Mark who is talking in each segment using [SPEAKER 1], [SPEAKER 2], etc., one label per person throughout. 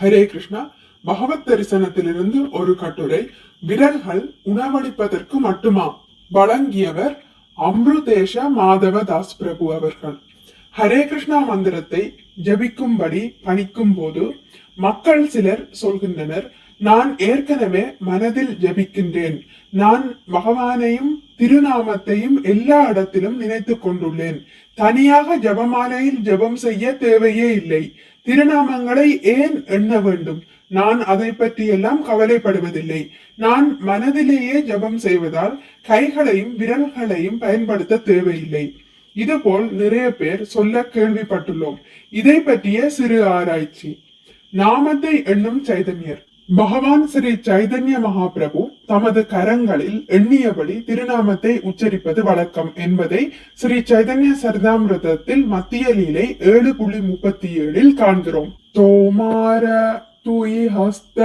[SPEAKER 1] ஹரே கிருஷ்ணா. பகவத் தரிசனத்திலிருந்து ஒரு கட்டுரை. விரல்கள் உணவளிப்பதற்கு மட்டுமா? வழங்கியவர் அம்ருதேஷ மாதவ தாஸ் பிரபு அவர்கள். ஹரே கிருஷ்ணா மந்திரத்தை ஜபிக்கும்படி பணிக்கும் போது மக்கள் சிலர் சொல்கின்றனர் நான் ஏற்கனவே மனதில் ஜபிக்கின்றேன். நான் பகவானையும் திருநாமத்தையும் எல்லா இடத்திலும் நினைத்துக் கொண்டுள்ளேன். தனியாக ஜபமாலையில் ஜபம் செய்ய தேவையே இல்லை. திருநாமங்களை ஏன் எண்ண வேண்டும்? நான் அதை பற்றியெல்லாம் கவலைப்படுவதில்லை. நான் மனதிலேயே ஜபம் செய்வதால் கைகளையும் விரல்களையும் பயன்படுத்த தேவையில்லை. இதுபோல் நிறைய பேர் சொல்ல கேள்விப்பட்டுள்ளோம். இதை பற்றிய சிறு ஆராய்ச்சி. நாமத்தை எண்ணும் சைதன்யர். பகவான் ஸ்ரீ சைதன்ய மகாபிரபு தமது கரங்களில் எண்ணியபடி திருநாமத்தை உச்சரிப்பது வழக்கம் என்பதை ஸ்ரீ சைதன்ய சரிதாமிரதத்தில் மத்திய லீலை ஏழு புள்ளி முப்பத்தி ஏழில் காண்கிறோம். தோமார துயி ஹஸ்த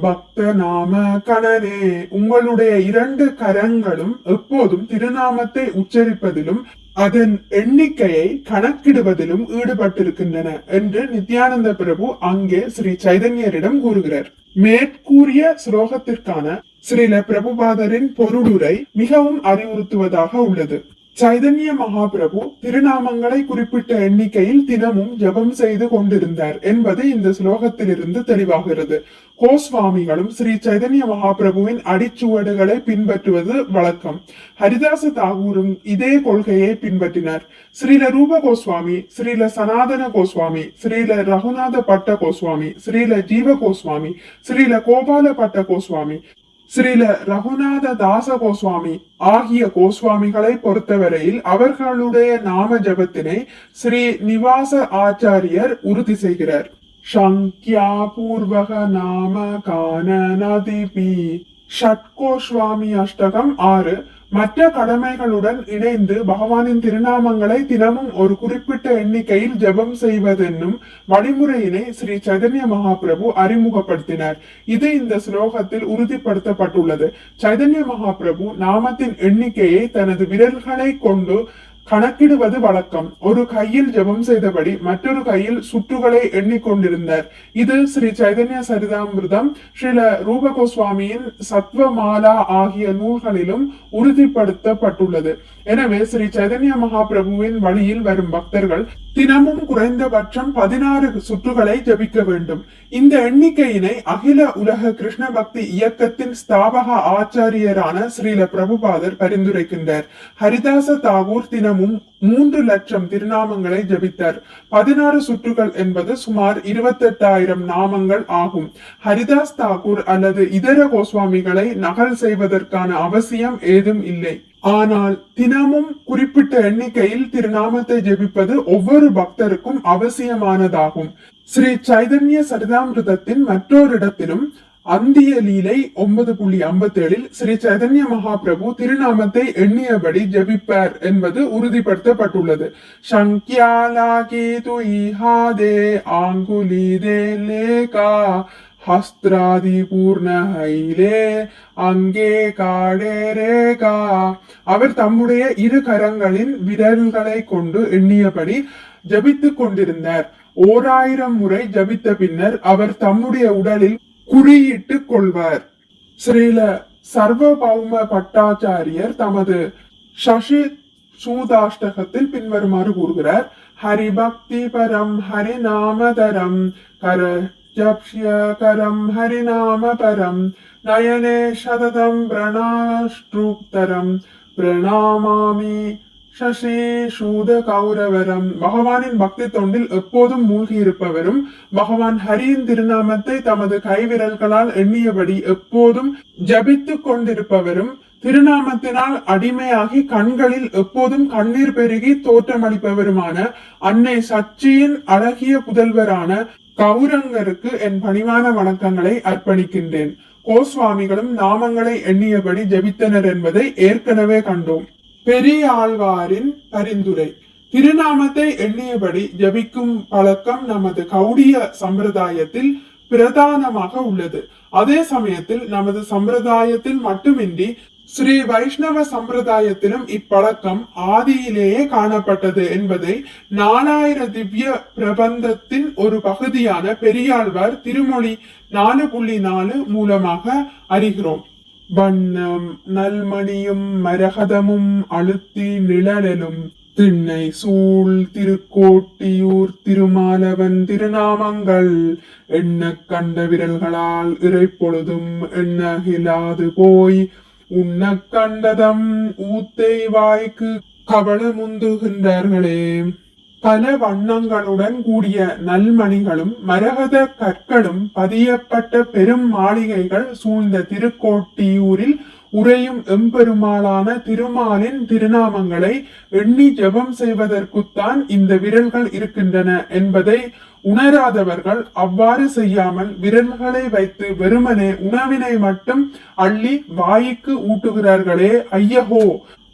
[SPEAKER 1] பக்த நாம கணனே உங்களுடைய இரண்டு கரங்களும் எப்போதும் திருநாமத்தை உச்சரிப்பதிலும் அதன் எண்ணிக்கையை கணக்கிடுவதிலும் ஈடுபட்டிருக்கின்றன என்று நித்யானந்த பிரபு அங்கே ஸ்ரீ சைதன்யரிடம் கூறுகிறார். மேற்கூறிய ஸ்லோகத்திற்கான ஸ்ரீல பிரபுபாதரின் பொருளுரை மிகவும் அறிவுறுத்துவதாக உள்ளது. சைதன்ய மகாபிரபு திருநாமங்களை குறிப்பிட்ட எண்ணிக்கையில் தினமும் ஜபம் செய்து கொண்டிருந்தார் என்பது இந்த ஸ்லோகத்திலிருந்து தெளிவாகிறது. கோஸ்வாமிகளும் ஸ்ரீ சைதன்ய மகாபிரபுவின் அடிச்சுவடுகளை பின்பற்றுவது வழக்கம். ஹரிதாச தாகூரும் இதே கொள்கையை பின்பற்றினார். ஸ்ரீல ரூப கோஸ்வாமி ஸ்ரீல சனாதன கோஸ்வாமி ஸ்ரீல ரகுநாத பட்ட கோஸ்வாமி ஸ்ரீல ஜீவ கோஸ்வாமி ஸ்ரீல கோபால பட்ட கோஸ்வாமி ஸ்ரீல ரகுநாத தாச கோஸ்வாமி ஆகிய கோஸ்வாமிகளை பொறுத்தவரையில் அவர்களுடைய நாம ஜபத்தினை ஸ்ரீ நிவாச ஆச்சாரியர் உறுதி செய்கிறார். சங்கியா பூர்வக நாம கான நதிபி. ஷட்கோஸ்வாமி அஷ்டகம் ஆறு. மற்ற கடமைகளுடன் இணைந்து பகவானின் திருநாமங்களை தினமும் ஒரு குறிப்பிட்ட எண்ணிக்கையில் ஜெபம் செய்வதென்னும் வழிமுறையினை ஸ்ரீ சைதன்ய மகாபிரபு அறிமுகப்படுத்தினார். இது இந்த ஸ்லோகத்தில் உறுதிப்படுத்தப்பட்டுள்ளது. சைதன்ய மகாபிரபு நாமத்தின் எண்ணிக்கையை தனது விரல்களை கொண்டு கணக்கிடுவது வழக்கம். ஒரு கையில் ஜெபம் செய்தபடி மற்றொரு கையில் சுற்றுகளை எண்ணிக்கொண்டிருந்தார். இது ஸ்ரீ சைதன்ய சரிதாமிர்தம் ஸ்ரீல ரூப கோஸ்வாமியின் சத்வமாலா ஆகிய நூல்களிலும் உறுதிப்படுத்தப்பட்டுள்ளது. எனவே ஸ்ரீ சைதன்ய மகாபிரபுவின் வழியில் வரும் பக்தர்கள் தினமும் குறைந்தபட்சம் பதினாறு சுற்றுகளை ஜபிக்க வேண்டும். இந்த எண்ணிக்கையினை அகில உலக கிருஷ்ண பக்தி இயக்கத்தின் ஸ்தாபக ஆச்சாரியரான ஸ்ரீல பிரபுபாதர் பரிந்துரைக்கின்றார். ஹரிதாச தாகூர் தினமும் மூன்று லட்சம் திருநாமங்களை ஜபித்தார். பதினாறு சுற்றுகள் என்பது சுமார் இருபத்தெட்டாயிரம் நாமங்கள் ஆகும். ஹரிதாஸ் தாகூர் அல்லது இதர கோஸ்வாமிகளை நகல் செய்வதற்கான அவசியம் ஏதும் இல்லை. ஆனால் தினமும் குறிப்பிட்ட எண்ணிக்கையில் திருநாமத்தை ஜெபிப்பது ஒவ்வொரு பக்தருக்கும் அவசியமானதாகும். ஸ்ரீ சைதன்ய சரிதாமிரதத்தின் மற்றொரு இடத்திலும் அந்திய லீலை ஒன்பது புள்ளி ஐம்பத்தி ஏழில் ஸ்ரீ சைதன்ய மகாபிரபு திருநாமத்தை எண்ணியபடி ஜபிப்பார் என்பது உறுதிப்படுத்தப்பட்டுள்ளது. சங்கியாலாகி ஆங்குலி தே லேகா ஹஸ்திராதி பூர்ண ஹைலே அங்கே காடேரேகா. அவர் தம்முடைய இரு கரங்களின் விரல்களை கொண்டு எண்ணியபடி ஜபித்துக் கொண்டிருந்தார். ஓராயிரம் முறை ஜபித்த பின்னர் அவர் தம்முடைய உடலில் குறியிட்டுக் கொள்வார். ஸ்ரீல சர்வபௌம பட்டாச்சாரியர் தமது சசி சூதாஷ்டகத்தில் பின்வருமாறு கூறுகிறார் ஹரிபக்தி பரம் ஹரிநாமதரம் கர ஜப்ய हरिनामपरं नयने शततं நயனே சததம் பிரணாஷ்டுத்தரம் பிரணாமாமி சசி சூத கௌரவரம் பகவானின் பக்தி தொண்டில் எப்போதும் மூழ்கி இருப்பவரும் பகவான் ஹரியின் திருநாமத்தை தமது கைவிரல்களால் எண்ணியபடி எப்போதும் ஜபித்துக் கொண்டிருப்பவரும் திருநாமத்தினால் அடிமையாகி கண்களில் எப்போதும் கண்ணீர் பெருகி தோற்றமளிப்பவருமான அன்னை சச்சியின் அழகிய புதல்வரான கௌரங்கருக்கு என் பணிவான வணக்கங்களை அர்ப்பணிக்கின்றேன். கோஸ்வாமிகளும் நாமங்களை எண்ணியபடி ஜபித்தனர் என்பதை ஏற்கனவே கண்டோம். பெரிய ஆழ்வாரின் பரிந்துரை. திருநாமத்தை எண்ணியபடி ஜபிக்கும் பழக்கம் நமது கௌடிய சம்பிரதாயத்தில் பிரதானமாக உள்ளது. அதே சமயத்தில் நமது சம்பிரதாயத்தில் மட்டுமின்றி ஸ்ரீ வைஷ்ணவ சம்பிரதாயத்திலும் இப்பழக்கம் ஆதியிலேயே காணப்பட்டது என்பதை நாலாயிர திவ்ய பிரபந்தத்தின் ஒரு பகுதியான பெரியாழ்வார் திருமொழி நாலு புள்ளி நாலு மூலமாக அறிகிறோம். வண்ணம் நல்மணியும் மரகதமும் அழுத்தி நிழலும் திண்ணை சூழ் திருக்கோட்டியூர் திருமாலவன் திருநாமங்கள். எண்ண கண்ட விரல்களால் இறைப்பொழுதும் எண்ணகிலாது போய் உண்ண கண்டதம் ஊத்தை வாய்க்கு கவளமுந்துகின்றார்களே பல வண்ணங்களுடன் கூடிய நல்மணிகளும் மரகத கற்களும் பதியப்பட்ட பெரும் மாளிகைகள் சூழ்ந்த திருக்கோட்டியூரில் உறையும் எம்பெருமாளான திருமாலின் திருநாமங்களை எண்ணி ஜெபம் செய்வதற்குத்தான் இந்த விரல்கள் இருக்கின்றன என்பதை உணராதவர்கள் அவ்வாறு செய்யாமல் விரல்களை வைத்து வெறுமனே உணவினை மட்டும் அள்ளி வாய்க்கு ஊட்டுகிறார்களே ஐயகோ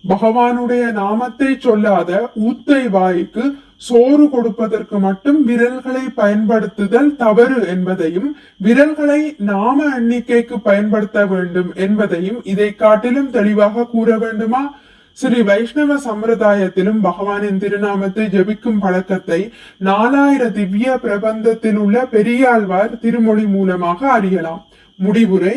[SPEAKER 1] பகவானுடைய நாமத்தை சொல்லாத ஊத்தை வாய்க்கு சோறு கொடுப்பதற்கு மட்டும் விரல்களை பயன்படுத்துதல் தவறு என்பதையும் விரல்களை நாம எண்ணிக்கைக்கு பயன்படுத்த வேண்டும் என்பதையும் இதை காட்டிலும் தெளிவாக கூற வேண்டுமா? ஸ்ரீ வைஷ்ணவ சம்பிரதாயத்திலும் பகவானின் திருநாமத்தை ஜபிக்கும் பழக்கத்தை நாலாயிர திவ்ய பிரபந்தத்தில் உள்ள பெரியாழ்வார் திருமொழி மூலமாக அறியலாம் முடிவுரை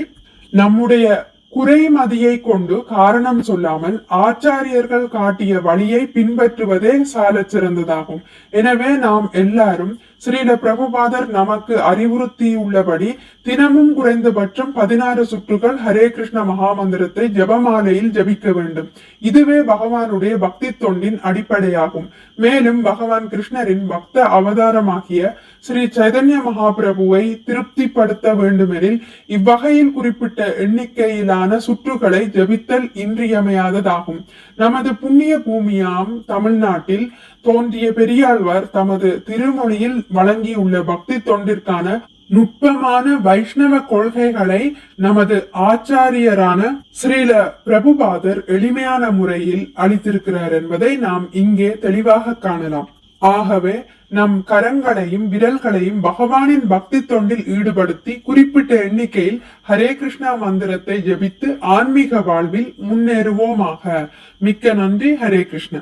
[SPEAKER 1] நம்முடைய குறைமதியை கொண்டு காரணம் சொல்லாமல் ஆச்சாரியர்கள் காட்டிய வழியை பின்பற்றுவதே சாலச் சிறந்ததாகும் எனவே நாம் எல்லாரும் ஸ்ரீல பிரபுபாதர் நமக்கு அறிவுறுத்தியுள்ளபடி தினமும் குறைந்தபட்சம் பதினாறு சுற்றுகள் ஹரே கிருஷ்ண மகாமந்திரத்தை ஜபமாலையில் ஜபிக்க வேண்டும். இதுவே பகவானுடைய பக்தி தொண்டின் அடிப்படையாகும். மேலும் பகவான் கிருஷ்ணரின் பக்த அவதாரமாகிய ஸ்ரீ சைதன்ய மகாபிரபுவை திருப்திப்படுத்த வேண்டுமெனில் இவ்வகையில் குறிப்பிட்ட எண்ணிக்கையிலான சுற்றுகளை ஜபித்தல் இன்றியமையாததாகும். நமது புண்ணிய பூமியாம் தமிழ்நாட்டில் தோன்றிய பெரியாழ்வார் தமது திருமொழியில் வழங்கியுள்ள பக்தி தொண்டிற்கான நுட்பமான வைஷ்ணவ கொள்கைகளை நமது ஆச்சாரியரான ஸ்ரீல பிரபுபாதர் எளிமையான முறையில் அளித்திருக்கிறார் என்பதை நாம் இங்கே தெளிவாக காணலாம். ஆகவே நம் கரங்களையும் விரல்களையும் பகவானின் பக்தி தொண்டில் ஈடுபடுத்தி குறிப்பிட்ட எண்ணிக்கையில் ஹரே கிருஷ்ணா மந்திரத்தை ஜெபித்து ஆன்மீக வாழ்வில் முன்னேறுவோமாக. மிக்க நன்றி ஹரே கிருஷ்ணா.